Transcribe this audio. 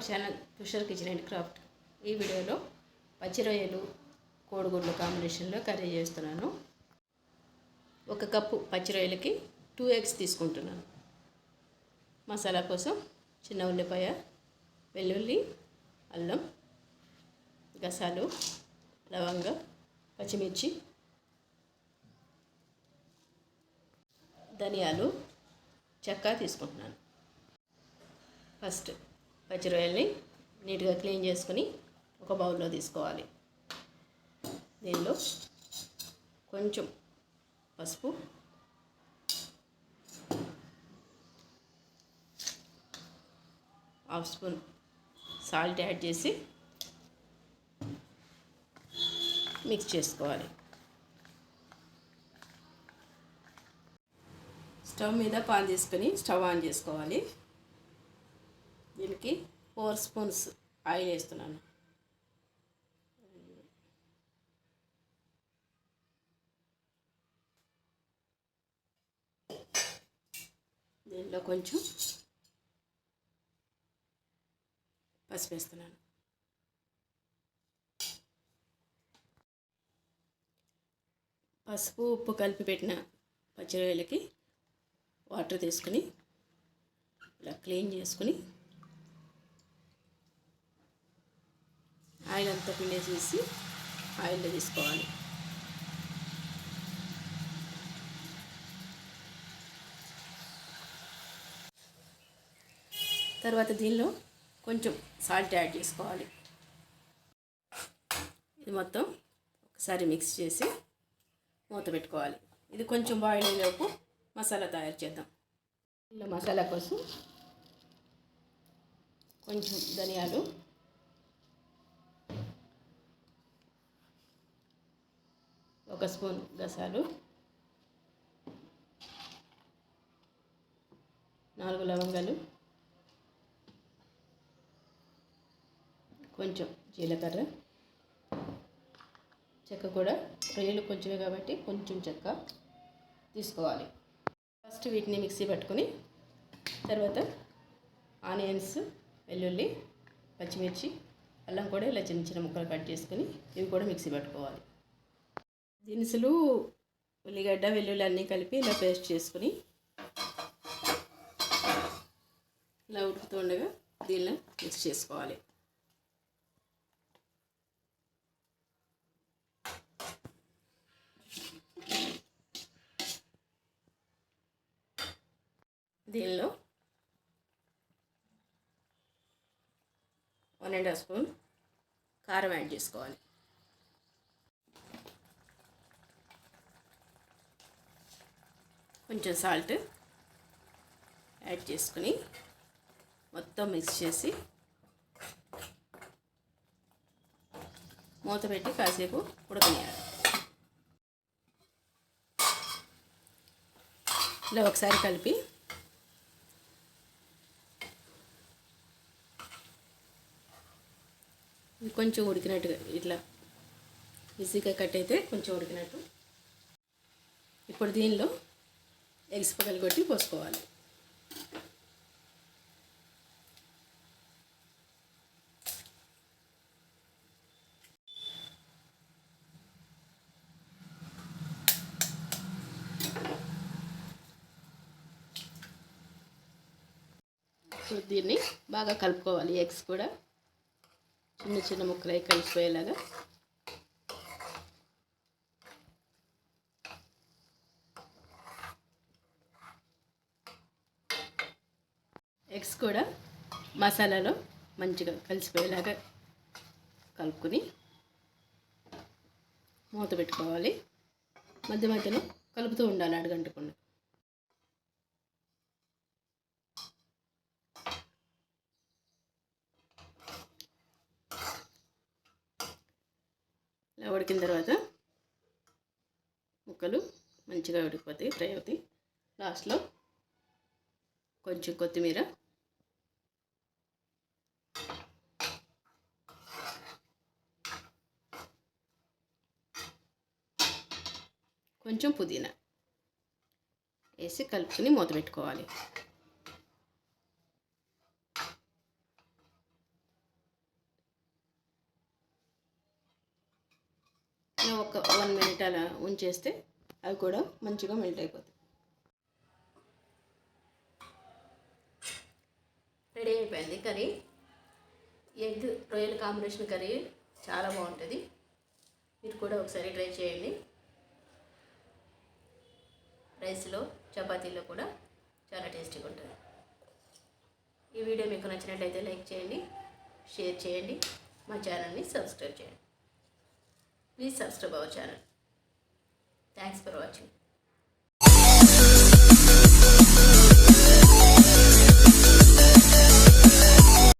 Our channel Tushar kitchen and craft. ఈ వీడియోలో పచ్చి రొయ్యలు కోడిగుడ్లు కాంబినేషన్లో కర్రీ చేస్తున్నాను. ఒక కప్పు పచ్చి రొయ్యలకి టూ ఎగ్స్ తీసుకుంటున్నాను. మసాలా కోసం చిన్న ఉల్లిపాయ వెల్లుల్లి అల్లం గసాలు లవంగం పచ్చిమిర్చి ధనియాలు చెక్క తీసుకుంటున్నాను. ఫస్ట్ పచ్చి రొయ్యల్ని నీట్గా క్లీన్ చేసుకుని ఒక బౌల్లో తీసుకోవాలి. దీనిలో కొంచెం పసుపు హాఫ్ స్పూన్ సాల్ట్ యాడ్ చేసి మిక్స్ చేసుకోవాలి. స్టవ్ మీద పాన్ తీసుకొని స్టవ్ ఆన్ చేసుకోవాలి. దీనికి ఫోర్ స్పూన్స్ ఆయిల్ వేస్తున్నాను. దీనిలో కొంచెం పసుపు వేస్తున్నాను. పసుపు ఉప్పు కలిపి పెట్టిన పచ్చిరొయ్యలకి వాటర్ తీసుకుని ఇలా క్లీన్ చేసుకుని ఆయిల్ అంతా పిండేసేసి ఆయిల్లో తీసుకోవాలి. తర్వాత దీనిలో కొంచెం సాల్ట్ యాడ్ చేసుకోవాలి. ఇది మొత్తం ఒకసారి మిక్స్ చేసి మూత పెట్టుకోవాలి. ఇది కొంచెం బాయిల్ అయ్యేలోపు మసాలా తయారు చేద్దాం. ఇందులో మసాలా కోసం కొంచెం ధనియాలు ఒక స్పూన్ గసాలు. నాలుగు లవంగాలు. కొంచెం జీలకర్ర. చెక్క కూడా రొయ్యలు కొంచెమే కాబట్టి కొంచెం చెక్క తీసుకోవాలి. ఫస్ట్ వీటిని మిక్సీ పట్టుకొని తర్వాత ఆనియన్స్ వెల్లుల్లి పచ్చిమిర్చి అల్లం కూడా ఇలా చిన్న చిన్న ముక్కలు కట్ చేసుకొని ఇవి కూడా మిక్సీ పట్టుకోవాలి. దినుసులు ఉల్లిగడ్డ వెల్లుల్లి అన్నీ కలిపి ఇలా పేస్ట్ చేసుకుని ఇలా ఉడుకుతుండగా దీనిలో మిక్స్ చేసుకోవాలి. దీనిలో వన్ అండ్ హాఫ్ స్పూన్ కారం యాడ్ చేసుకోవాలి. కొంచెం సాల్ట్ యాడ్ చేసుకుని మొత్తం మిక్స్ చేసి మూత పెట్టి కాసేపు ఉడకనియాలి ఇలా ఒకసారి కలిపి కొంచెం ఉడికినట్టుగా ఇట్లా ఈజీగా కట్ అయితే కొంచెం ఉడికినట్టు. ఇప్పుడు దీనిలో ఎగ్స్ పగలగొట్టి పోసుకోవాలి. ఇప్పుడు దీన్ని బాగా కలుపుకోవాలి ఎగ్స్ కూడా. చిన్న చిన్న ముక్కలు అవి కలిసిపోయేలాగా. ఎగ్స్ కూడా మసాలాలో మంచిగా కలిసిపోయేలాగా కలుపుకొని మూత పెట్టుకోవాలి. మధ్య మధ్యలో కలుపుతూ ఉండాలి అడగంటకుండా. ఇలా ఉడికిన తర్వాత ముక్కలు మంచిగా ఉడికిపోతాయి ఫ్రై అవుతాయి. లాస్ట్లో కొంచెం కొత్తిమీర కొంచెం పుదీనా వేసి కలుపుకుని మూత పెట్టుకోవాలి. ఒక వన్ మినిట్ అలా ఉంచేస్తే అవి కూడా మంచిగా మెల్ట్ అయిపోతాయి. రెడీ అయిపోయింది కర్రీ. ఎగ్ రొయ్యల కాంబినేషన్ కర్రీ చాలా బాగుంటుంది. మీరు కూడా ఒకసారి ట్రై చేయండి. రైస్లో చపాతీలో కూడా చాలా టేస్టీగా ఉంటుంది. ఈ వీడియో మీకు నచ్చినట్లయితే లైక్ చేయండి షేర్ చేయండి మా ఛానల్ని సబ్స్క్రైబ్ చేయండి. Please subscribe our channel thanks for watching